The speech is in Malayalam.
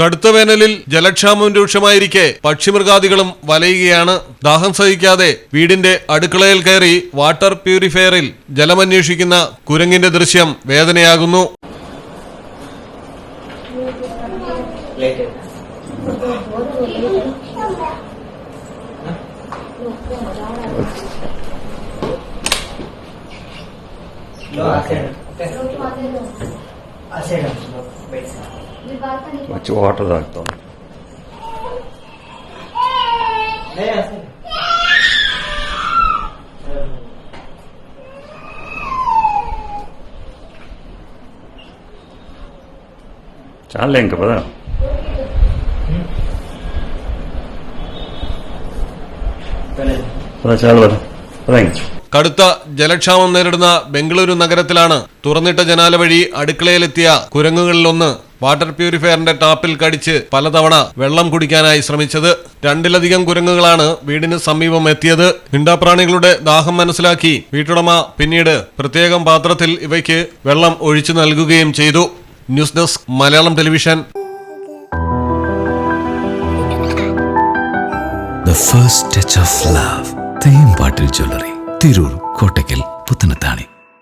കടുത്ത വേനലിൽ ജലക്ഷാമം രൂക്ഷമായിരിക്കെ. പക്ഷിമൃഗാദികളും വലയുകയാണ്. ദാഹം സഹിക്കാതെ വീടിന്റെ അടുക്കളയിൽ കയറി വാട്ടർ പ്യൂരിഫയറിൽ ജലമന്വേഷിക്കുന്ന കുരങ്ങിന്റെ ദൃശ്യം വേദനയാകുന്നു. వచ్చి వాటర్ తాగుతాం. చాలే ఇంక పద. పద చాలు పద. పద ఇంక. കടുത്ത ജലക്ഷാമം നേരിടുന്ന ബംഗളൂരു നഗരത്തിലാണ് തുറന്നിട്ട ജനാല വഴി അടുക്കളയിലെത്തിയ കുരങ്ങുകളിലൊന്ന് വാട്ടർ പ്യൂരിഫയറിന്റെ ടാപ്പിൽ കടിച്ച് പലതവണ വെള്ളം കുടിക്കാനായി ശ്രമിച്ചത്. രണ്ടിലധികം കുരങ്ങുകളാണ് വീടിന് സമീപം എത്തിയത്. മിണ്ടാപ്രാണികളുടെ ദാഹം മനസ്സിലാക്കി വീട്ടുടമ പിന്നീട് പ്രത്യേകം പാത്രത്തിൽ ഇവയ്ക്ക് വെള്ളം ഒഴിച്ചു നൽകുകയും ചെയ്തു. News desk Malayalam television. First touch of love love. Thembattil jewellery Tirur Kottakkal Puthanathani.